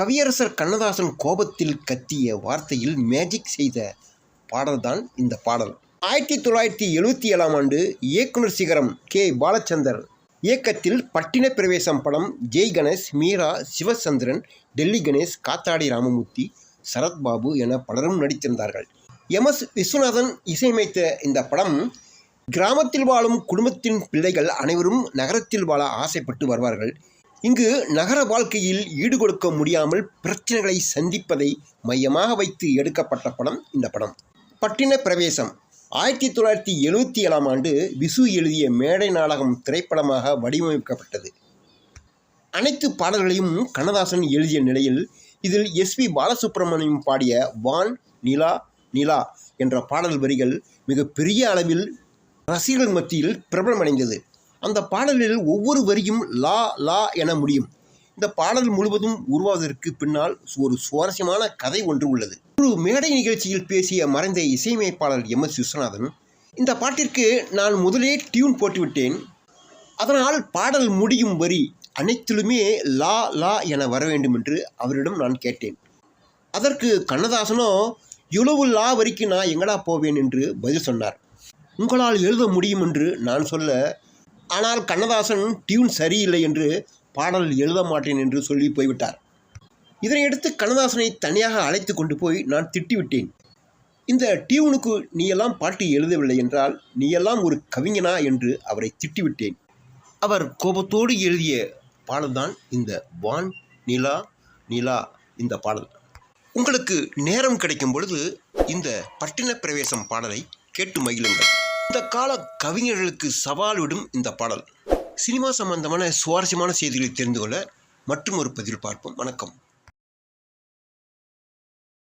கவியரசர் கண்ணதாசன் கோபத்தில் கத்திய வார்த்தையில் மேஜிக் செய்த பாடல்தான் இந்த பாடல். ஆயிரத்தி தொள்ளாயிரத்தி எழுபத்தி ஏழாம் ஆண்டு இயக்குனர் சிகரம் கே. பாலச்சந்தர் இயக்கத்தில் பட்டின பிரவேசம் படம் ஜெய் கணேஷ் மீரா சிவசந்திரன் டெல்லி கணேஷ் காத்தாடி ராமமூர்த்தி சரத்பாபு என பலரும் நடித்திருந்தார்கள். எம். எஸ். விஸ்வநாதன் இசையமைத்த இந்த படம் கிராமத்தில் வாழும் குடும்பத்தின் பிள்ளைகள் அனைவரும் நகரத்தில் வாழ ஆசைப்பட்டு வருவார்கள். இங்கு நகர வாழ்க்கையில் ஈடுகொடுக்க முடியாமல் பிரச்சனைகளை சந்திப்பதை மையமாக வைத்து எடுக்கப்பட்ட படம் இந்த படம். பட்டின பிரவேசம். ஆயிரத்தி தொள்ளாயிரத்தி எழுபத்தி ஏழாம் ஆண்டு விசு எழுதிய மேடை நாடகம் திரைப்படமாக வடிவமைக்கப்பட்டது. அனைத்து பாடல்களையும் கண்ணதாசன் எழுதிய நிலையில் இதில் எஸ்பி பாலசுப்ரமணியம் பாடிய வான் நிலா நிலா என்ற பாடல் வரிகள் மிக பெரிய அளவில் ரசிகர்கள் மத்தியில் பிரபலமடைந்தது. அந்த பாடலில் ஒவ்வொரு வரியும் லா லா என முடியும். இந்த பாடல் முழுவதும் உருவாவதற்கு பின்னால் ஒரு சுவாரஸ்யமான கதை ஒன்று உள்ளது. ஒரு மேடை நிகழ்ச்சியில் பேசிய மறைந்த இசையமைப்பாளர் எம். எஸ். விஸ்வநாதன் இந்த பாட்டிற்கு நான் முதலே டியூன் போட்டுவிட்டேன். அதனால் பாடல் முடியும் வரி அனைத்திலுமே லா லா என வர வேண்டும் என்று அவரிடம் நான் கேட்டேன். அதற்கு கண்ணதாசனோ இவ்வளவு லா வரிக்கு நான் எங்கடா போவேன் என்று பதில் சொன்னார். உங்களால் எழுத முடியும் என்று நான் சொல்ல ஆனால் கண்ணதாசன் டியூன் சரியில்லை என்று பாடல் எழுத மாட்டேன் என்று சொல்லி போய்விட்டார். இதனையடுத்து கண்ணதாசனை தனியாக அழைத்து கொண்டு போய் நான் திட்டிவிட்டேன். இந்த டியூனுக்கு நீ எல்லாம் பாட்டு எழுதவில்லை என்றால் நீ எல்லாம் ஒரு கவிஞனா என்று அவரை திட்டிவிட்டேன். அவர் கோபத்தோடு எழுதிய பாடல்தான் இந்த வான் நிலா நிலா இந்த பாடல். உங்களுக்கு நேரம் கிடைக்கும் பொழுது இந்த பட்டின பிரவேசம் பாடலை கேட்டு மகிழுங்கள். இந்த கால கவிஞர்களுக்கு சவால் விடும் இந்த பாடல். சினிமா சம்பந்தமான சுவாரஸ்யமான செய்திகளை தெரிந்து கொள்ள மற்றும் ஒரு பதிவில் பார்ப்போம். வணக்கம்.